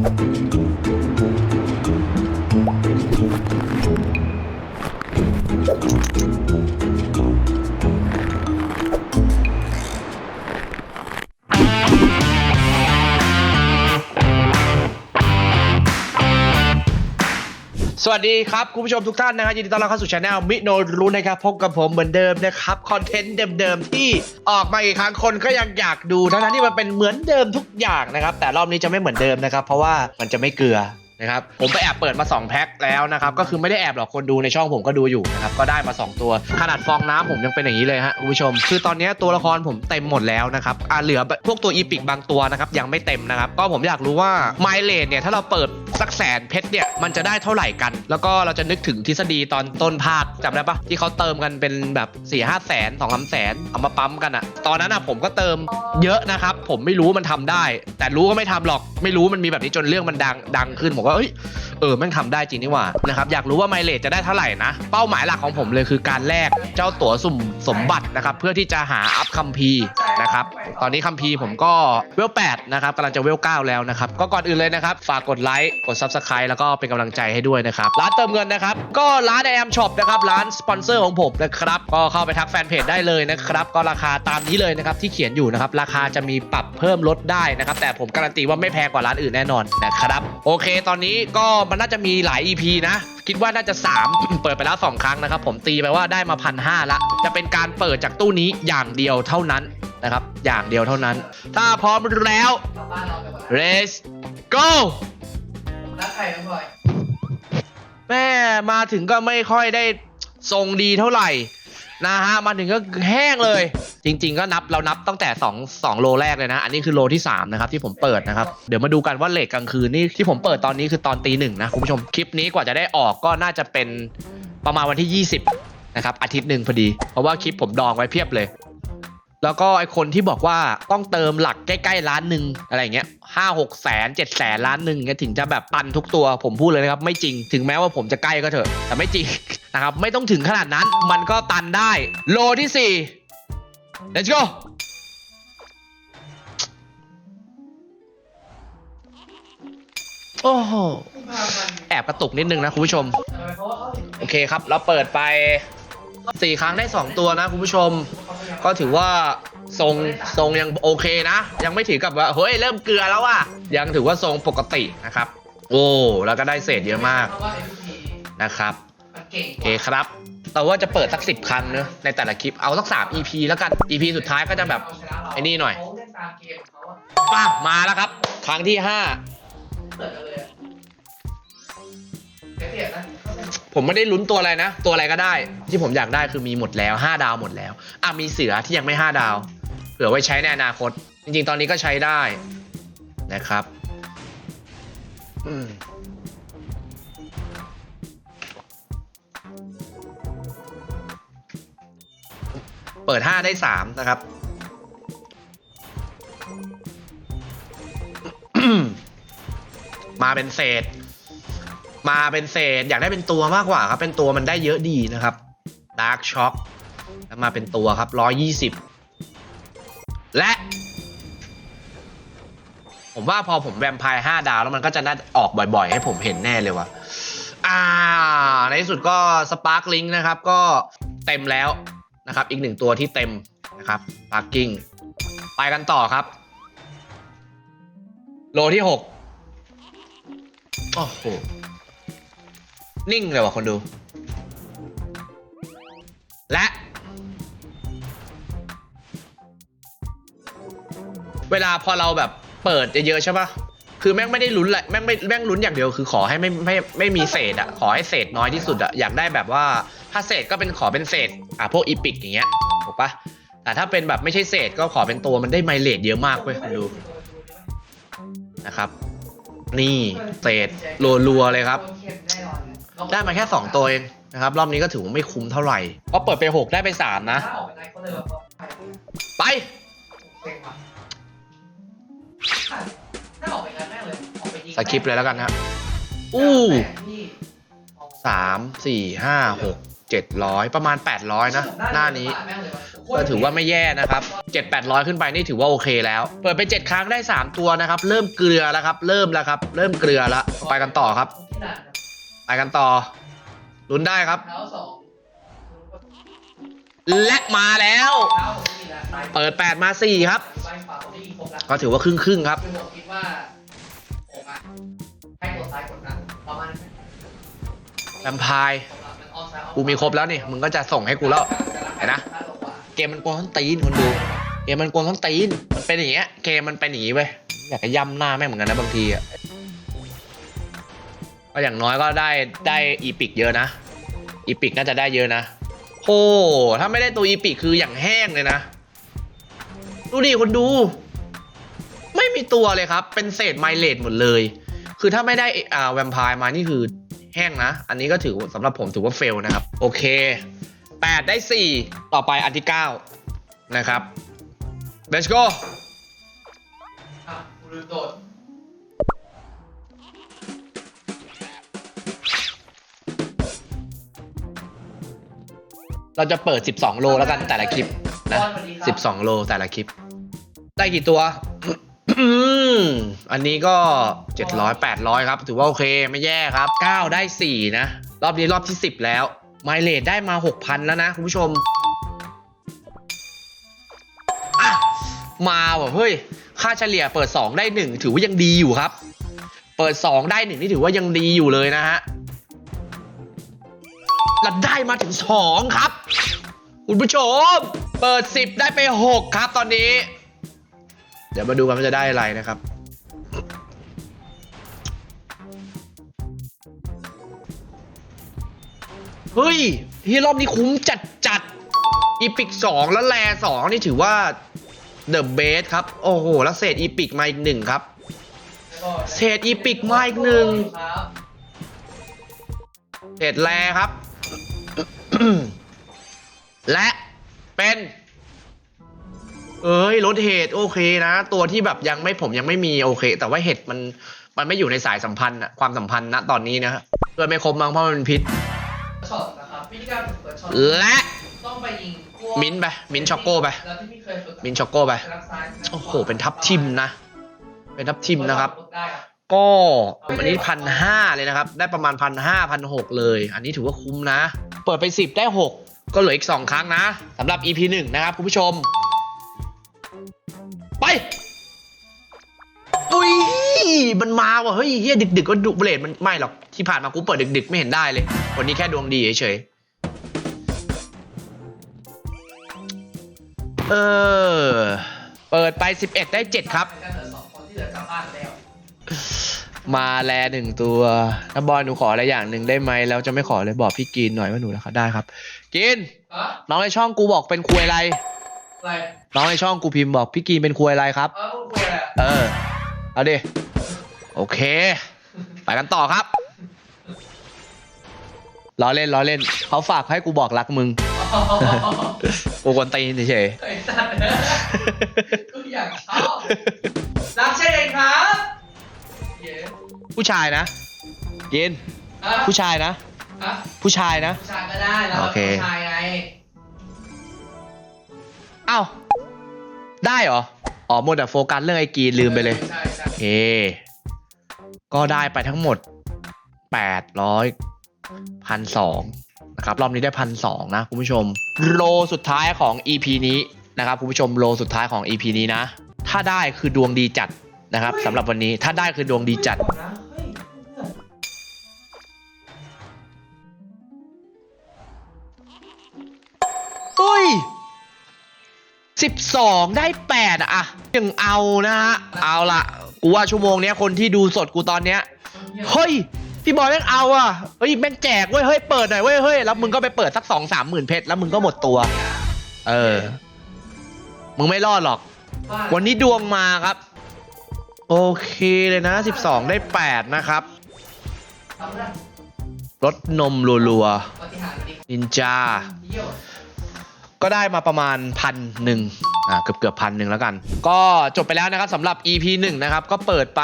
thank you สวัสดีครับ คุณผู้ชมทุกท่านนะครับยินดีต้อนรับเข้าสู่ช anel มิโนรู้นะครับ พบกับผมเหมือนเดิมนะครับ คอนเทนต์เดิมๆ ที่ออกมาอีกครั้งคนก็ยังอยากดูทั้งๆที่มันเป็นเหมือนเดิมทุกอย่างนะครับ แต่รอบนี้จะไม่เหมือนเดิมนะครับ เพราะว่ามันจะไม่เกลือ นะครับผมไปแอบเปิดมา 2 แพ็คแล้วนะครับก็คือไม่ได้แอบหรอกคนดูในช่องผมก็ดูอยู่นะครับก็ได้มา 2 ตัว ขนาดฟองน้ำผมยังเป็นอย่างนี้เลยฮะคุณผู้ชม คือตอนนี้ตัวละครผมเต็มหมดแล้วนะครับอ่าเหลือพวกตัวอีพิกบางตัวนะครับยังไม่เต็มนะครับก็ผมอยากรู้ว่าไมเลนเนี่ยถ้าเราเปิดสักแสนเพชรเนี่ยมันจะได้เท่าไหร่กัน แล้วก็เราจะนึกถึงทฤษฎีตอนต้นภาคจำได้ปะที่เขาเติมกันเป็นแบบ4ี่ห้าแสนสองสามแสนเอามาปั๊มกันอะตอนนั้นอะผมก็เติมเยอะนะครับผมไม่รู้มันทำได้ แต่รู้ก็ไม่ทำหรอกไม่รู้มันมีแบบนี้จนเรื่องมันดังดังขึ้นผมก็เอ้ยเออแม่งทำได้จริงนี่หว่านะครับอยากรู้ว่าไมเลจจะได้เท่าไหร่นะ เป้าหมายหลักของผมเลยคือการแลกเจ้าตั๋วสุ่มสมบัตินะครับเพื่อที่จะหาอัพคัมภีร์นะครับตอนนี้คัมภีร์ผมก็เวล8นะครับกำลังจะเวล9แล้วนะครับก็ก่อนอื่นเลยนะครับฝากกดไลค์กด Subscribe แล้วก็เป็นกำลังใจให้ด้วยนะครับร้านเติมเงินนะครับก็ร้านแอมช็อปนะครับร้านสปอนเซอร์ของผมนะครับก็เข้าไปทักแฟนเพจได้เลยนะครับก็ราคาตามนี้เลยนะครับที่เขียนอยู่นะครับราคาจะมีปรับเพิ่มลดได้นะครับแต่ผมการันตีว่าไม่แพงกว่าร้านอื่นแน่นอนนะครับโอเคตอนนี้ก็มันน่าจะมีหลาย EP นะ คิดว่าน่าจะ 3 เปิดไปแล้ว 2 ครั้งนะครับ ผมตีไปว่าได้มาพันห้าละ จะเป็นการเปิดจากตู้นี้อย่างเดียวเท่านั้นนะครับ อย่างเดียวเท่านั้น ถ้าพร้อมแล้วกลับบ้านเราไปก่อน let's go ผมรักใครน้องพลอยแม่มาถึงก็ไม่ค่อยได้ทรงดีเท่าไหร่ นะฮะมาถึงก็แห้งเลย จริง ๆ ก็นับเรานับตั้งแต่2 2โลแรกเลยนะ อันนี้คือโลที่ 3 นะครับ ที่ผมเปิดนะครับ เดี๋ยวมาดูกันว่าเลทกลางคืนนี่ที่ผมเปิดตอนนี้คือตอนตีหนึ่งนะ คุณผู้ชมคลิปนี้กว่าจะได้ออกก็น่าจะเป็นประมาณวันที่ 20 นะครับ อาทิตย์หนึ่งพอดี เพราะว่าคลิปผมดองไว้เพียบเลย แล้วก็ไอคนที่บอกว่าต้องเติมหลักใกล้ๆล้านหนึ่งอะไรเงี้ยห้าหกแสนเจ็ดแสนล้านหนึ่งเงี้ยถึงจะแบบปันทุกตัวผมพูดเลยนะครับไม่จริงถึงแม้ว่าผมจะใกล้ก็เถอะแต่ไม่จริง นะครับไม่ต้องถึงขนาดนั้นมันก็ตันได้ โลที่สี่ let's go โอ้โหแอบกระตุกนิดนึงนะคุณผู้ชม โอเคครับ เราเปิดไปสี่ครั้งได้สองตัวนะคุณผู้ชม ก็ถือว่าทรงทรงยังโอเคนะ ยังไม่ถึงกับว่าเฮ้ยเริ่มเกลือแล้วอะยังถือว่าทรงปกตินะครับ โอ้ แล้วก็ได้เศษเยอะมากนะครับ โอเคครับแต่ว่าจะเปิดสักสิบครั้งเนอะในแต่ละคลิป เอาสักสาม EP แล้วกัน EP สุดท้ายก็จะแบบ ไอ้นี่หน่อยเขาเล่นตามเกมของเขาอะป้ามาแล้วครับ ครั้งที่ห้าเปิดกันเลยอะเสียเปรียบนะเขาเล่นผมไม่ได้ลุ้นตัวอะไรนะ ตัวอะไรก็ได้ ที่ผมอยากได้คือมีหมดแล้ว 5 ดาวหมดแล้ว อะ มีเสือที่ยังไม่ 5 ดาว เผื่อไว้ใช้ในอนาคต จริงๆ ตอนนี้ก็ใช้ได้นะครับ อืม ปิด 5 ได้ 3 นะครับ มาเป็นเศษ มาเป็นเศษ อยากได้เป็นตัวมากกว่าครับ เป็นตัวมันได้เยอะดีนะครับ Dark Shock แล้วมาเป็นตัวครับ 120 และ ผมว่าพอผมแวมไพร์5ดาวแล้วมันก็จะน่าออกบ่อยๆ ให้ผมเห็นแน่เลยว่ะอ่า ในที่สุดก็สปาร์คลิงนะครับ ก็เต็มแล้ว นะครับ อีกหนึ่งตัวที่เต็มนะครับปาร์กิ้งไปกันต่อครับ โลที่6โอ้โห นิ่งเลยว่ะคนดู และ เวลาพอเราแบบเปิดเยอะๆใช่ปะคือแม่งไม่ได้ลุ้นแหละแม่งไม่แม่งลุ้นอย่างเดียวคือขอให้ไม่ไม่ไม่มีเศษอะขอให้เศษน้อยที่สุดอะอยากได้แบบว่า ถ้าเศษก็เป็นขอเป็นเศษอะพวกอีพิกอย่างเงี้ยถูกปะแต่ถ้าเป็นแบบไม่ใช่เศษก็ขอเป็นตัวมันได้ไมเลทเยอะมากเว้ยคุณดูนะครับ นี่เศษรัวๆเลยครับ ได้มาแค่ 2 ตัวเองนะครับรอบนี้ก็ถือว่าไม่คุ้มเท่าไหร่เพราะเปิดไป 6 ได้ไป 3 นะถ้าออกไปไหนะไปงั้นแม่งเลยออกไปยิงสคริปเลยแล้วกันนะครับอู้สามสี่ห้าหก เจ็ดร้อยประมาณ 800 นะ หน้านี้ก็ถือว่าไม่แย่นะครับ 7 800 ขึ้นไปนี่ถือว่าโอเคแล้ว เปิดไป7ครั้งได้ 3 ตัวนะครับ เริ่มเกลือแล้วครับ เริ่มแล้วครับ เริ่มเกลือแล้วไปกันต่อครับที่หลังครับไปกันต่อลุ้นได้ครับเท้าสองและมาแล้วเท้าผมไม่มีนะซ้ายเปิด 8 มา 4 ครับซ้ายขวาผมได้ยิงครบแล้วก็ถือว่าครึ่งครึ่งๆครับคือผมคิดว่าผมอะให้กดซ้ายกดนะประมาณนั้นแวมไพร์ กูมีครบแล้วนี่ มึงก็จะส่งให้กูแล้วเห็นนะ เกมมันกวนทั้งตีนคนดู เกมมันกวนทั้งตีน มันเป็นอย่างเงี้ย เกมมันเป็นอย่างงี้เว้ย อยากจะย่ำหน้าแม่งเหมือนกันนะบางทีอะ ก็อย่างน้อยก็ได้ได้อีพิกเยอะนะ อีพิกน่าจะได้เยอะนะ โอ้ถ้าไม่ได้ตัวอีพิกคืออย่างแห้งเลยนะ ดูดิคนดู ไม่มีตัวเลยครับ เป็นเศษไมเลดหมดเลย คือถ้าไม่ได้อ่าแวมไพร์มานี่คือ แห้งนะ อันนี้ก็ถือสำหรับผมถือว่าเฟลนะครับ โอเค 8 ได้ 4 ต่อไปอันที่ 9 นะครับ let's go อะกูลืมโดดเราจะเปิด 12 โลแล้วกันแต่ละคลิปนะสวัสดีครับ12 โลแต่ละคลิป ได้กี่ตัว อันนี้ก็ 700 800 ครับ ถือว่าโอเคไม่แย่ครับ 9 ได้ 4 นะ รอบนี้รอบที่ 10 แล้ว ไมเลดได้มา 6,000 แล้วนะ คุณผู้ชมมาว่ะเฮ้ย ค่าเฉลี่ยเปิด 2 ได้ 1 ถือว่ายังดีอยู่ครับ เปิด 2 ได้ 1 นี่ถือว่ายังดีอยู่เลยนะฮะแล้วได้มาถึง 2 ครับ คุณผู้ชม เปิด 10 ได้ไป 6 ครับตอนนี้ เดี๋ยวมาดูกันว่าจะได้อะไรนะครับ เฮ้ยที่รอบนี้คุ้มจัดจัดอีพิกสองแล้วแลสองนี่ถือว่าเดอะเบสครับ โอ้โห แล้วเศษอีพิกมาอีกหนึ่งครับ เศษอีพิกมาอีกหนึ่งครับเศษแลครับ และเป็น เอ้ยรถเห็ดโอเคนะ ตัวที่แบบยังไม่ผมยังไม่มีโอเค แต่ว่าเห็ดมันมันไม่อยู่ในสายสัมพันธ์อะความสัมพันธ์ณตอนนี้นะฮะเพื่อนไม่ครบมั้งเพราะมันเป็นพิษช็อตนะครับวิธีการฝึกเปิดช็อตและต้องไปยิงพวกมิ้นท์ไปมิ้นท์ช็อกโก้ไปแล้วที่พี่เคยฝึกมินช็อกโก้ไปรักซ้ายโอ้โหเป็นทับทิมนะ เป็นทับทิมนะครับ ได้ครับก็อันนี้พันห้าเลยนะครับ ได้ประมาณพันห้าพันหกเลย อันนี้ถือว่าคุ้มนะ เปิดไปสิบได้หกก็เหลืออีกสองครั้งนะสำหรับ EP หนึ่งนะครับ คุณผู้ชม ไป อุ้ย มันมาว่ะเฮ้ยเฮียดึกๆก็ดุเบลดมันไม่หรอกที่ผ่านมากูเปิดดึกๆ ไม่เห็นได้เลย วันนี้แค่ดวงดีเฉยๆเออ เปิดไป 11 ได้ 7 ครับแค่เหลือสองคนที่เหลือกลับบ้านแล้วมาแลหนึ่งตัวถ้าบอยหนูขออะไรอย่างหนึ่งได้ไหมแล้วจะไม่ขอเลยบอกพี่กินหน่อยว่าหนูนะคะได้ครับ กินฮะน้องในช่องกูบอกเป็นควยอะไร อะไรน้องในช่องกูพิมพ์บอกพี่กินเป็นควยอะไรครับ เอ้าคุยอะไรอะเออ เอาดิ โอเค ไปกันต่อครับ ล้อเล่นล้อเล่น เขาฝากให้กูบอกรักมึงกูกวนตีนเฉยไอ้สัตว์เนี่ยกูอยากชอบรักใช่ไหมครับเย้ๆผู้ชายนะกิน ฮะผู้ชายนะ ฮะผู้ชายนะ ผู้ชายก็ได้แล้วโอเค ผู้ชายไงเอ้าได้เหรอ อ๋อหมดแต่โฟกัสเรื่องไอ้กีนลืมไปเลยใช่ใช่โอเคก็ได้ไปทั้งหมด800พันสองนะครับ รอบนี้ได้พันสองนะคุณผู้ชม โลสุดท้ายของ EP นี้นะครับคุณผู้ชมโลสุดท้ายของ EP นี้นะ ถ้าได้คือดวงดีจัดนะครับสำหรับวันนี้ถ้าได้คือดวงดีจัด 12 ได้ 8 อะยังเอานะฮะ เอาละกูว่าชั่วโมงเนี้ยคนที่ดูสดกูตอนเนี้ย เฮ้ย พี่บอยแม่งเอาอะ เฮ้ย แม่งแจกเว้ย เฮ้ย เปิดหน่อยเว้ย เฮ้ย แล้วมึงก็ไปเปิดสักสองสามหมื่นเพชร แล้วมึงก็หมดตัว เออ มึงไม่รอดหรอก วันนี้ดวงมาครับ โอเคเลยนะ 12 ได้ 8 นะครับ รถนมรัวๆนินจา ก็ได้มาประมาณพันหนึ่งอ่าเกือบเกือบพันหนึ่งแล้วกัน ก็จบไปแล้วนะครับสำหรับ EP 1 นะครับ ก็เปิดไป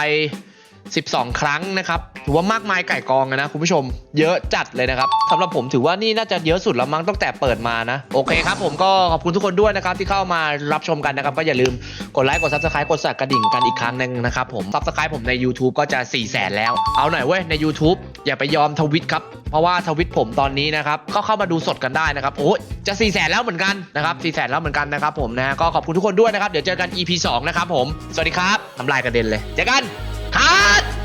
12 ครั้งนะครับถือว่ามากมายไก่กองอะนะคุณผู้ชม เยอะจัดเลยนะครับสำหรับผมถือว่านี่น่าจะเยอะสุดแล้วมั้งตั้งแต่เปิดมานะ โอเคครับผมก็ขอบคุณทุกคนด้วยนะครับที่เข้ามารับชมกันนะครับก็อย่าลืม กดไลค์กด subscribe กดสั่นกระดิ่งกันอีกครั้งหนึ่งนะครับผม subscribe ผมใน YouTube ก็จะ4 0 0แสนแล้ว เอาหน่อยเว้ยใน YouTube อย่าไปยอมทวิตครับ เพราะว่าทวิตผมตอนนี้นะครับก็เข้ามาดูสดกันได้นะครับโอ้ยจะ4 0 0แสนแล้วเหมือนกันนะครับ4 0 0แสนแล้วเหมือนกันนะครับผมนะก็ขอบคุณทุกคนด้วยนะครับเดี๋ยวเจอกัน EP 2 นะครับผม สวัสดีครับน้ำลายกระเด็นเลยเจอกันคัด